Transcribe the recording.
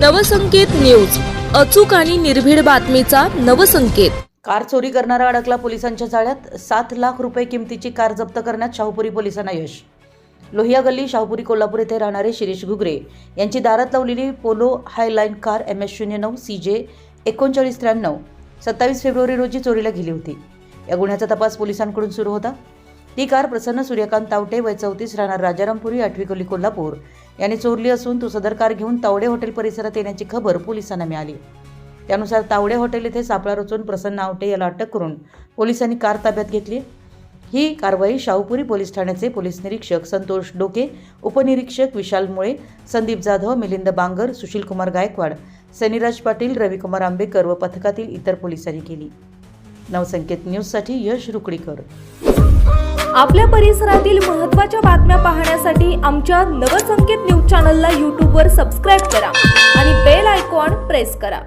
Navsanket news. अचूक आणि निर्भीड बातमीचा नवसंकेत. कार चोरी करणारा अडकला पोलिसांच्या जाळ्यात सात लाख रुपये किमतीची कार जप्त करण्यात शाहूपुरी पोलिसांना यश. लोहिया गल्ली शाहपुरी कोल्हापूर येथे राहणारे शिरीष घुगरे यांची दारात लावलेली Polo Highline car M S शून्य नऊ सी जे एकोणचाळीस त्र्याण्णव सत्तावीस फेब्रुवारी रोजी चोरीला गेली होती. या गुन्ह्याचा तपास पोलिसांकडून सुरू होता. ही कार प्रसन्न सूर्यकांत तावटे वय चौतीस राहणार राजारामपुरी आठवी कोल्हापूर. यांनी चोरली असून तो सदर कार घेऊन तावडे हॉटेल परिसरात येण्याची खबर पोलिसांना मिळाली. त्यानुसार तावडे हॉटेल येथे सापळा रचून प्रसन्न आवटे याला अटक करून पोलिसांनी कार ताब्यात घेतली. ही कारवाई शाहूपुरी पोलीस ठाण्याचे पोलीस निरीक्षक संतोष डोके उपनिरीक्षक विशाल मुळे संदीप जाधव मिलिंद बांगर सुशील कुमार गायकवाड सनीराज पाटील रविकुमार आंबेकर व पथकातील इतर पोलिसांनी केली. नवसंकेत न्यूजसाठी यश रुकडीकर. आपल्या परिसरातील महत्त्वाच्या बातम्या पाहण्यासाठी आमच्या नवसंकेत न्यूज चॅनलला यूट्यूबवर सबस्क्राईब करा आणि बेल आयकॉन प्रेस करा.